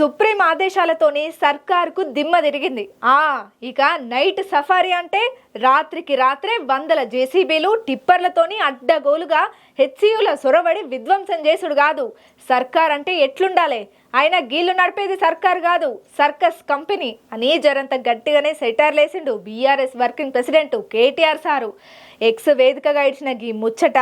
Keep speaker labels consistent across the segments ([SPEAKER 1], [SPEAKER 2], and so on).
[SPEAKER 1] Supreme ఆదేశాలతోని సర్కార్కు దిమ్మ తిరిగింది. ఆ ఇక నైట్ సఫారీ అంటే రాత్రికి రాత్రే వందల జేసీబీలు టిప్పర్లతోని అడ్డగోలుగా హెచ్సియుల సొరబడి విధ్వంసం చేసుడు కాదు. సర్కార్ అంటే ఎట్లుండాలి? ఆయన గీళ్ళు నడిపేది సర్కార్ కాదు సర్కస్ కంపెనీ. అని జరంత గట్టిగానే సెటార్లేసిండు BRS working president KTR sir. X వేదికగా ఇచ్చిన గీ ముచ్చట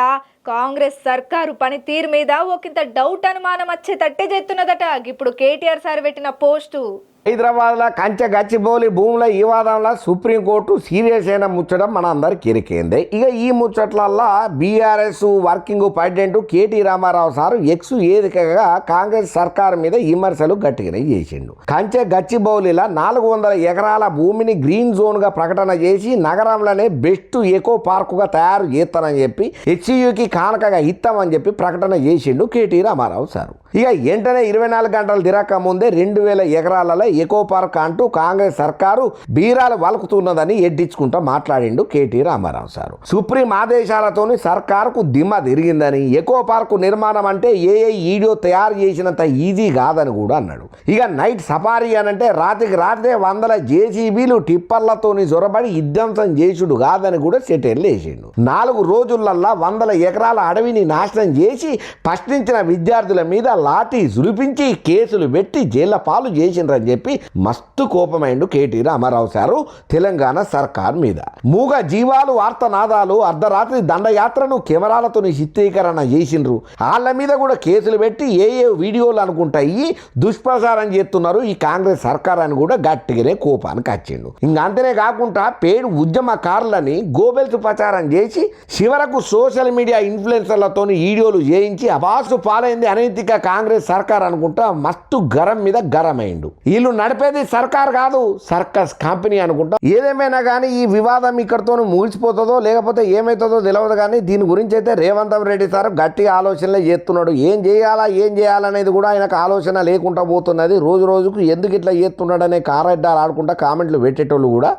[SPEAKER 1] కాంగ్రెస్ సర్కారు పనితీరు మీద ఒకంత డౌట్ అనుమానం వచ్చేటట్టే చేస్తున్నదట. ఇప్పుడు కేటీఆర్ సార్ పెట్టిన పోస్టు.
[SPEAKER 2] హైదరాబాద్లో కంచె గచ్చిబౌలి భూముల ఈ వాదంలో సుప్రీంకోర్టు సీరియస్ అయిన ముచ్చడం మన అందరికి ఇరికైంది ఇక ఈ ముచ్చట్లల్లా BRS working president KT Rama Rao sir X ఏదికగా Congress సర్కార్ మీద విమర్శలు గట్టిగానే చేసిండు. కంచె గచ్చిబౌలిలా నాలుగు వందల ఎకరాల భూమిని గ్రీన్ జోన్గా ప్రకటన చేసి నగరంలోనే బెస్ట్ ఎకో పార్కుగా తయారు చేస్తానని చెప్పి హెచ్యుకి కానకగా ఇస్తామని చెప్పి ప్రకటన చేసిండు కేటీ రామారావు సారు. ఇక వెంటనే ఇరవై నాలుగు గంటలు తిరక్క ముందే రెండు వేల ఎకరాలలో ఎకో పార్క్ అంటూ కాంగ్రెస్ సర్కారు బీరాలు వలుకుతున్నదని ఎడ్డించుకుంటూ మాట్లాడిండు కేటీ రామారావు సారు. సుప్రీం ఆదేశాలతోని సర్కారుకు దిమ్మ తిరిగిందని ఎకో పార్కు నిర్మాణం అంటే ఏ ఏ ఈడియో తయారు చేసినంత ఈజీ కాదని కూడా అన్నాడు. ఇక నైట్ సఫారీ అనంటే రాత్రికి రాత్రే వందల జేసీబీలు టిప్పర్లతోని జొరబడి విధ్వంసం చేసుడు కాదని కూడా సెటైర్లు వేసిండు. నాలుగు రోజులల్లా వందల ఎకరాల అడవిని నాశనం చేసి ప్రశ్నించిన విద్యార్థుల మీద లాఠీ జులిపించి కేసులు పెట్టి జైళ్ళ పాలు చేసిండ్రని చెప్పి మస్తు కోపమైండు కేటీ రామారావు సారు తెలంగాణ సర్కార్ మీద. మూగ జీవాలు వార్తనాదాలు అర్ధరాత్రి దండయాత్రను కెమెరాలతో చిత్రీకరణ చేసిండ్రు. వాళ్ళ మీద కూడా కేసులు పెట్టి ఏ ఏ వీడియోలు అనుకుంటాయి దుష్ప్రచారం చేస్తున్నారు ఈ కాంగ్రెస్ సర్కార్ అని కూడా గట్టిగానే కోపానికి వచ్చిండు ఇంకా అంతనే కాకుండా పేడు ఉద్యమకారులని గోబెల్స్ ప్రచారం చేసి చివరకు సోషల్ మీడియా ఇన్ఫ్లుయెన్సర్లతో వీడియోలు చేయించి అబాసు పాలైంది అనైతిక కాంగ్రెస్ సర్కార్ అనుకుంటా మస్తు గరం మీద గరమైండు. వీళ్ళు నడిపేది సర్కార్ కాదు సర్కస్ కంపెనీ అనుకుంటా. ఏదేమైనా కానీ ఈ వివాదం ఇక్కడితో ముగిసిపోతుందో లేకపోతే ఏమవుతుందో తెలియదు కానీ దీని గురించి అయితే రేవంత్ రెడ్డి సార్ గట్టిగా ఆలోచనలే చేస్తున్నాడు. ఏం చేయాలా ఏం చేయాలనేది కూడా ఆయనకు ఆలోచన లేకుండా పోతున్నది. రోజు రోజుకు ఎందుకు ఇట్లా చేస్తున్నాడనే కారెడ్డాలు ఆడుకుంటా కామెంట్లు పెట్టేటోళ్ళు కూడా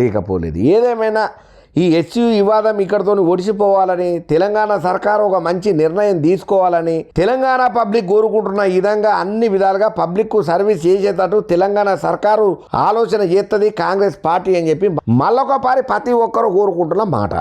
[SPEAKER 2] లేకపోలేదు. ఏదేమైనా ఈ ఎస్యూ వివాదం ఇక్కడితో ఒడిసిపోవాలని తెలంగాణ సర్కారు ఒక మంచి నిర్ణయం తీసుకోవాలని తెలంగాణ పబ్లిక్ కోరుకుంటున్న ఈ విధంగా అన్ని విధాలుగా పబ్లిక్కు సర్వీస్ చేసేటట్టు తెలంగాణ సర్కారు ఆలోచన చేస్తుంది కాంగ్రెస్ పార్టీ అని చెప్పి మళ్ళొకపారి ప్రతి ఒక్కరు కోరుకుంటున్న మాట.